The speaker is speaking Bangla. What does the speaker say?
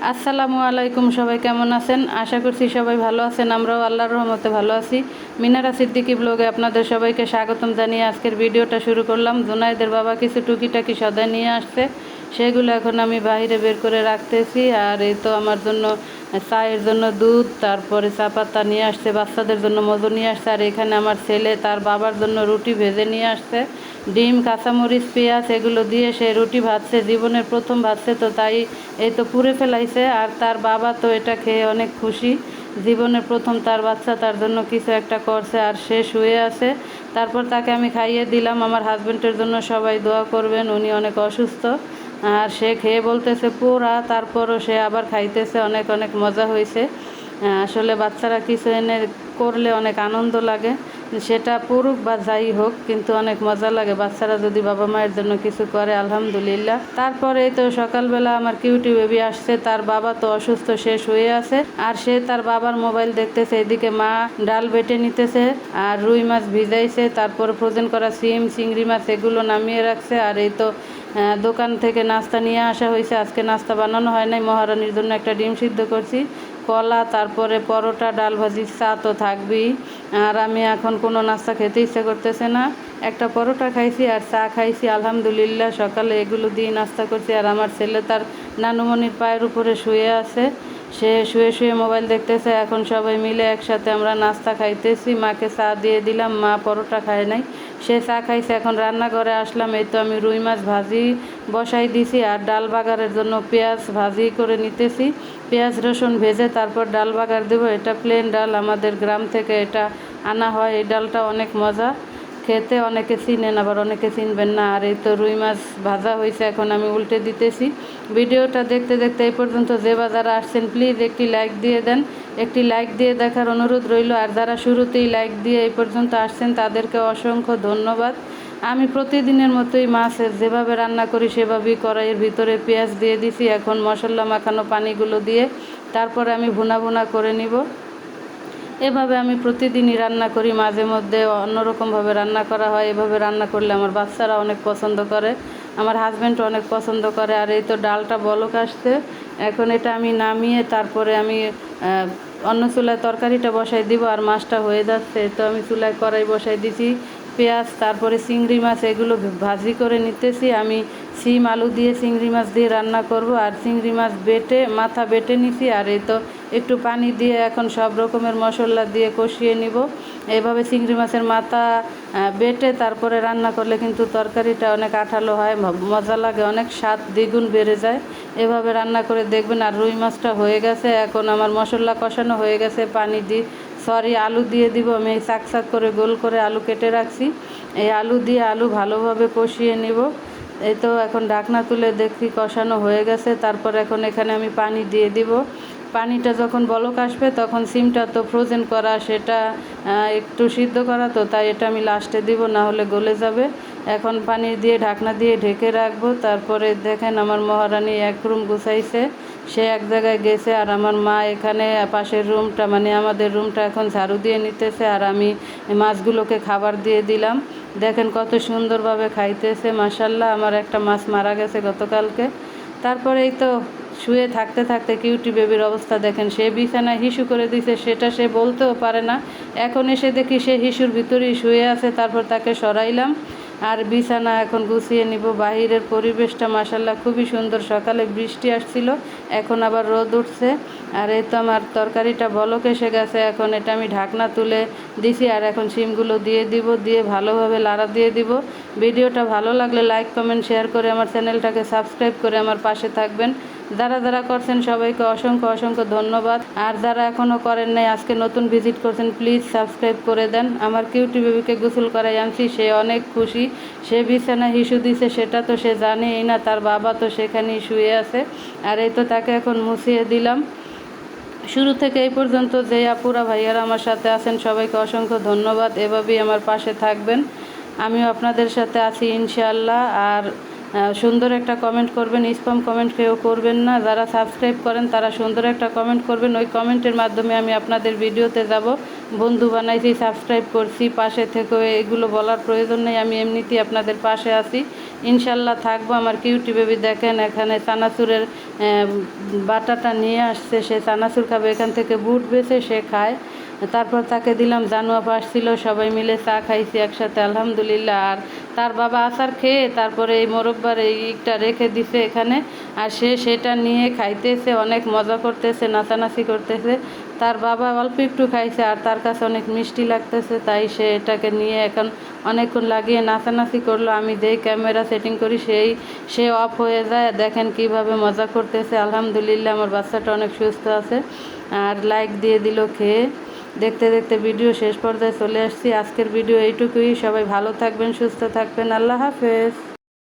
আসসালামু আলাইকুম, সবাই কেমন আছেন? আশা করছি সবাই ভালো আছেন, আমরাও আল্লাহর রহমতে ভালো আছি। মিনারা সিদ্দিকি ব্লগে আপনাদের সবাইকে স্বাগতম জানিয়ে আজকের ভিডিওটা শুরু করলাম। জোনাইদের বাবা কিছু টুকিটাকি সদায় নিয়ে আসছে। সেগুলো এখন আমি বাইরে বের করে রাখতেছি আর এই তো আমার জন্য চায়ের জন্য দুধ, তারপরে চা পাতা নিয়ে আসছে, বাচ্চাদের জন্য মজু নিয়ে আসছে, আর এখানে আমার ছেলে তার বাবার জন্য রুটি ভেজে নিয়ে আসছে। ডিম, কাঁচামরিচ, পেঁয়াজ এগুলো দিয়ে সে রুটি ভাজছে, জীবনের প্রথম ভাজছে তো তাই এই তো পুড়ে ফেলাইছে। আর তার বাবা তো এটা খেয়ে অনেক খুশি, জীবনের প্রথম তার বাচ্চা তার জন্য কিছু একটা করছে আর সে শুয়ে আছে। তারপর তাকে আমি খাইয়ে দিলাম, আমার হাজব্যান্ডের জন্য সবাই দোয়া করবেন, উনি অনেক অসুস্থ। আর সে খেয়ে বলতেছে পুরা তারপরও সে আবার খাইতেছে, অনেক অনেক মজা হয়েছে আসলে বাচ্চারা কিছু এনে করলে অনেক আনন্দ লাগে। সেটা পুরুক বা যাই হোক, কিন্তু অনেক মজা লাগে। বাচ্চারা যদি বাবা মায়ের জন্য কিছু করে, আলহামদুলিল্লাহ। তারপরে তো সকালবেলা আমার কিউটি বেবি আসছে, তার বাবা তো অসুস্থ শেষ হয়ে আছে। আর সে তার বাবার মোবাইল দেখতেছে, এদিকে মা ডাল বেটে নিতেছে, আর রুই মাছ ভিজাইছে। তারপর ফ্রোজেন করা সিম, চিংড়ি মাছ, এগুলো নামিয়ে রাখছে। আর এই তো দোকান থেকে নাস্তা নিয়ে আসা হয়েছে। আজকে নাস্তা বানানো হয় নাই। মহারানীর জন্য একটা ডিম সিদ্ধ করছি। কলা, তারপরে পরোটা, ডাল ভাজি, চা তো থাকবেই। আর আমি এখন কোনো নাস্তা খেতে ইচ্ছে করতেছে না। একটা পরোটা খাইছি আর চা খাইছি। আলহামদুলিল্লাহ, সকালে এগুলো দিয়ে নাস্তা করছি। আর আমার ছেলে তার নানুমণির পায়ের উপরে শুয়ে আছে। সে শুয়ে শুয়ে মোবাইল দেখতেছে, এখন সবাই মিলে একসাথে আমরা নাস্তা খাইতেছি। মাকে চা দিয়ে দিলাম, মা পরোটা খায় নাই। সে চা খাইছে, এখন রান্নাঘরে আসলাম। এই তো আমি রুই মাছ ভাজি বসাই দিছি আর ডাল বাগারের জন্য পেঁয়াজ ভাজি করে নিতেছি। পেঁয়াজ, রসুন ভেজে তারপর ডাল বাগার দেবো। এটা প্লেন ডাল, আমাদের গ্রাম থেকে এটা আনা হয়। এই ডালটা অনেক মজা। খেতে অনেকে চিনেন, আবার অনেকে চিনবেন না। আর এই তো রুই মাছ ভাজা হয়েছে, এখন আমি উল্টে দিতেছি। ভিডিওটা দেখতে দেখতে এই পর্যন্ত যে বা যারা আসছেন প্লিজ একটি লাইক দিয়ে দেন। একটি লাইক দিয়ে দেখার অনুরোধ রইল। আর যারা শুরুতেই লাইক দিয়ে এই পর্যন্ত আসছেন, তাদেরকে অসংখ্য ধন্যবাদ। আমি প্রতিদিনের মতোই মাছের যেভাবে রান্না করি, সেভাবেই কড়াইয়ের ভিতরে পেঁয়াজ দিয়ে দিছি। এখন মশলা মাখানো পানিগুলো দিয়ে তারপরে আমি ভুনা ভুনা করে নিব। এভাবে আমি প্রতিদিনই রান্না করি, মাঝে মধ্যে অন্যরকমভাবে রান্না করা হয়। এভাবে রান্না করলে আমার বাচ্চারা অনেক পছন্দ করে, আমার হাজব্যান্ডও অনেক পছন্দ করে। আর এই তো ডালটা বলক আসছে, এখন এটা আমি নামিয়ে তারপরে আমি অন্য চুলায় তরকারিটা বসাই দিব আর মাছটা হয়ে যাচ্ছে। তো আমি চুলায় কড়াই বসাই দিছি, পেঁয়াজ, তারপরে চিংড়ি মাছ, এগুলো ভাজি করে নিতেছি। আমি সিম আলু দিয়ে চিংড়ি মাছ দিয়ে রান্না করব। আর চিংড়ি মাছ বেটে, মাথা বেটে নিছি। আর এই তো একটু পানি দিয়ে এখন সব রকমের মশলা দিয়ে কষিয়ে নিব। এইভাবে চিংড়ি মাছের মাথা বেটে তারপরে রান্না করলে কিন্তু তরকারিটা অনেক আঠালো হয় মজা লাগে, অনেক স্বাদ দ্বিগুণ বেড়ে যায়। এভাবে রান্না করে দেখবেন আর রুই মাছটা হয়ে গেছে, এখন আমার মশলা কষানো হয়ে গেছে, পানি দিই সরি, আলু দিয়ে দিব, আমি চাক চাক করে গোল করে আলু কেটে রাখছি। এই আলু দিয়ে আলু ভালোভাবে কষিয়ে নিব। এই তো এখন ঢাকনা তুলে দেখি কষানো হয়ে গেছে, তারপর এখন এখানে আমি পানি দিয়ে দিব। পানিটা যখন বলক আসবে, তখন সিমটা তো ফ্রোজেন করা, সেটা একটু সিদ্ধ করা তো, তাই এটা আমি লাস্টে দিব, না হলে গলে যাবে। এখন পানি দিয়ে ঢাকনা দিয়ে ঢেকে রাখব, তারপরে দেখেন আমার মহারানী এক রুম গুছাইছে, সে এক জায়গায় গেছে, আর আমার মা এখানে, পাশের রুমটা মানে আমাদের রুমটা এখন ঝাড়ু দিয়ে নিতেছে, আর আমি মাছগুলোকে খাবার দিয়ে দিলাম। দেখেন কত সুন্দরভাবে খাইতেছে মাসাল্লাহ আমার একটা মাছ মারা গেছে গতকালকে। তারপরেই তো শুয়ে থাকতে থাকতে কিউটি বেবির অবস্থা দেখেন। সে বিছানায় হিসু করে দিছে, সেটা সে বলতেও পারে না। এখন এসে দেখি সে হিসুর ভিতরেই শুয়ে আছে, তারপর তাকে সরাইলাম। আর বিছানা এখন গুছিয়ে নিব। বাহিরের পরিবেশটা মাসাল্লাহ খুবই সুন্দর। সকালে বৃষ্টি আসছিল, এখন আবার রোদ উঠছে। আর এই তো আমার তরকারিটা বলক এসে গেছে, এখন এটা আমি ঢাকনা তুলে দিছি। আর এখন সিমগুলো দিয়ে দিব, দিয়ে ভালোভাবে লাড়া দিয়ে দিব। ভিডিওটা ভালো লাগলে লাইক, কমেন্ট, শেয়ার করে আমার চ্যানেলটাকে সাবস্ক্রাইব করে আমার পাশে থাকবেন। যারা যারা করছেন সবাইকে অসংখ্য অসংখ্য ধন্যবাদ। আর যারা এখনও করেন নাই, আজকে নতুন ভিজিট করছেন প্লিজ সাবস্ক্রাইব করে দেন। আমার কিউটি বেবিকে গোসল করাই আনছি, সে অনেক খুশি। সে বিছানা হিসু দিছে, সেটা তো সে জানেই না, তার বাবা তো সেখানেই শুয়ে আছে। আর এই তো তাকে এখন মুছিয়ে দিলাম। শুরু থেকে এই পর্যন্ত যে আপুরা ভাইয়ারা আমার সাথে আছেন, সবাইকে অসংখ্য ধন্যবাদ। এভাবেই আমার পাশে থাকবেন। আমিও আপনাদের সাথে আছি ইনশাআল্লাহ। আর সুন্দর একটা কমেন্ট করবেন স্পাম কমেন্ট কেউ করবেন না। যারা সাবস্ক্রাইব করেন, তারা সুন্দর একটা কমেন্ট করবেন। ওই কমেন্টের মাধ্যমে আমি আপনাদের ভিডিওতে যাব। বন্ধু বানাইছি সাবস্ক্রাইব করছি, পাশে থেকে এগুলো বলার প্রয়োজন নেই। আমি এমনিতেই আপনাদের পাশে আছি। ইনশাল্লাহ থাকব। আমার কিউটি দেখেন, এখানে চানাচুরের বাটাটা নিয়ে আসছে। সে চানাচুর খাবে, এখান থেকে বুট বেছে সে খায়। তারপর তাকে দিলাম, জানুয়া পাশ ছিল সবাই মিলে চা খাইছি একসাথে, আলহামদুলিল্লাহ। আর তার বাবা আচার খেয়ে তারপরে এই মোরব্বার এই ইটটা রেখে দিছে এখানে। আর সে সেটা নিয়ে খাইতেছে, অনেক মজা করতেছে, নাচানাচি করতেছে। তার বাবা অল্প একটু খাইছে আর তার কাছে অনেক মিষ্টি লাগতেছে, তাই সে এটাকে নিয়ে এখন অনেকক্ষণ লাগিয়ে নাচানাচি করল। আমি যেই ক্যামেরা সেটিং করি সেই, সে অফ হয়ে যায়। দেখেন কীভাবে মজা করতেছে। আলহামদুলিল্লাহ, আমার বাচ্চাটা অনেক সুস্থ আছে। আর লাইক দিয়ে দিল খেয়ে। দেখতে দেখতে ভিডিও শেষ পর্যায়ে চলে আসছি। আজকের ভিডিও এইটুকুই। সবাই ভালো থাকবেন, সুস্থ থাকবেন। আল্লাহ হাফেজ।